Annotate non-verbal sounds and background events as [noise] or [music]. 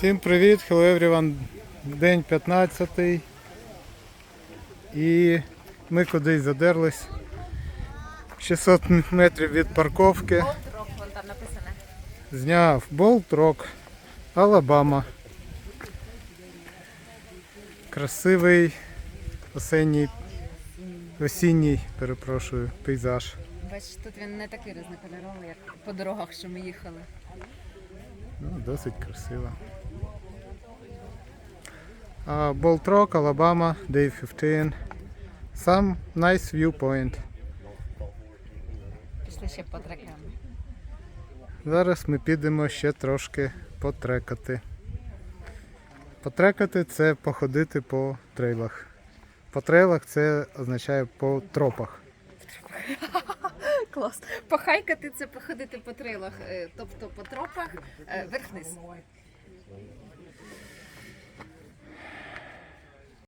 Всім привіт, hello everyone. День 15 і ми кудись задерлись. 600 метрів від парковки. Зняв Болт Рок, Алабама. Красивий осенній, осінній, перепрошую, пейзаж. Бачиш, тут він не такий різнокольоровий, як по дорогах, що ми їхали. Ну, досить красиво. А, Болт Рок, Алабама, Day 15. Some nice viewpoint. Пішли ще по трекам. Зараз ми підемо ще трошки потрекати. Потрекати це походити по трейлах. По трейлах це означає по тропах. [laughs] Клас. Похайкати це походити по трилах, е, тобто по тропах е, верх-низ.